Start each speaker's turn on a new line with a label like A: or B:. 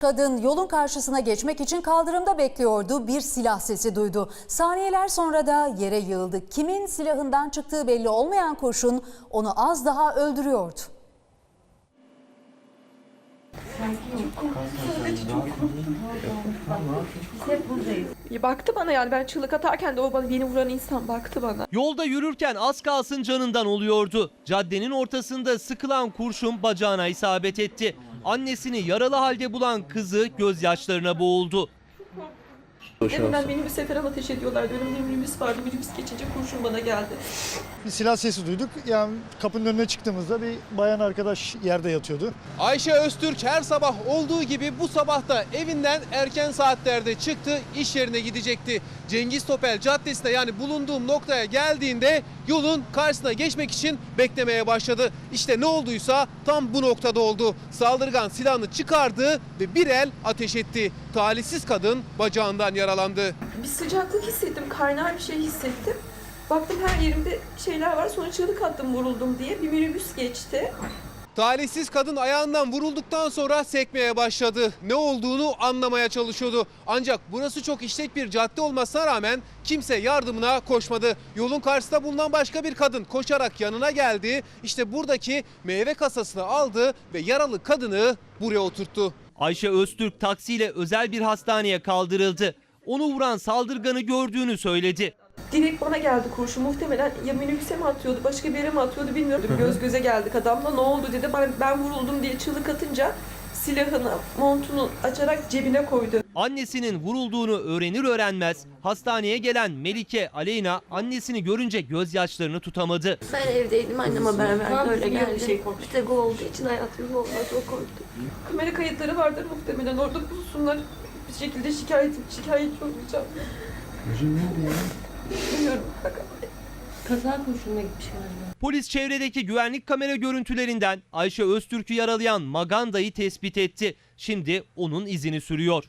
A: Kadın yolun karşısına geçmek için kaldırımda bekliyordu. Bir silah sesi duydu. Saniyeler sonra da yere yığıldı. Kimin silahından çıktığı belli olmayan kurşun onu az daha öldürüyordu.
B: Baktı bana yani ben çığlık atarken de o bana beni vuran insan baktı bana.
C: Yolda yürürken az kalsın canından oluyordu. Caddenin ortasında sıkılan kurşun bacağına isabet etti. Annesini yaralı halde bulan kızı gözyaşlarına boğuldu.
B: Deminden minibüs seferan ateş ediyorlardı. Önümde minibüs vardı. Minibüs geçince kurşun bana geldi.
D: Bir silah sesi duyduk. Yani kapının önüne çıktığımızda bir bayan arkadaş yerde yatıyordu.
E: Ayşe Öztürk her sabah olduğu gibi bu sabah da evinden erken saatlerde çıktı, iş yerine gidecekti. Cengiz Topel Caddesi'ne yani bulunduğum noktaya geldiğinde yolun karşısına geçmek için beklemeye başladı. İşte ne olduysa tam bu noktada oldu. Saldırgan silahını çıkardı ve bir el ateş etti. Talihsiz kadın bacağından yaralandı.
B: Bir sıcaklık hissettim. Kaynar bir şey hissettim. Baktım her yerimde şeyler var. Sonra çığlık attım vuruldum diye. Bir minibüs geçti.
E: Talihsiz kadın ayağından vurulduktan sonra sekmeye başladı. Ne olduğunu anlamaya çalışıyordu. Ancak burası çok işlek bir cadde olmasına rağmen kimse yardımına koşmadı. Yolun karşısında bulunan başka bir kadın koşarak yanına geldi. İşte buradaki meyve kasasını aldı ve yaralı kadını buraya oturttu.
C: Ayşe Öztürk taksiyle özel bir hastaneye kaldırıldı. Onu vuran saldırganı gördüğünü söyledi.
B: Direkt bana geldi kurşun. Muhtemelen ya minibüse mi atıyordu, başka bir yere mi atıyordu bilmiyorum. Göz göze geldik adamla. Ne oldu dedi. Bana ben vuruldum diye çığlık atınca silahını, montunu açarak cebine koydu.
C: Annesinin vurulduğunu öğrenir öğrenmez hastaneye gelen Melike Aleyna annesini görünce gözyaşlarını tutamadı.
F: Ben evdeydim annem haber verdi öyle geldi.
B: Bir şey korktu.
F: O olduğu için hayatım olmaz o korktu.
B: Kamera kayıtları vardır muhtemelen. Orada bulsunlar. Bir şekilde şikayet şikayetçi olacağım. Bilmiyorum.
F: Kaza kurşununa gitmiş galiba.
C: Polis çevredeki güvenlik kamera görüntülerinden Ayşe Öztürk'ü yaralayan Maganda'yı tespit etti. Şimdi onun izini sürüyor.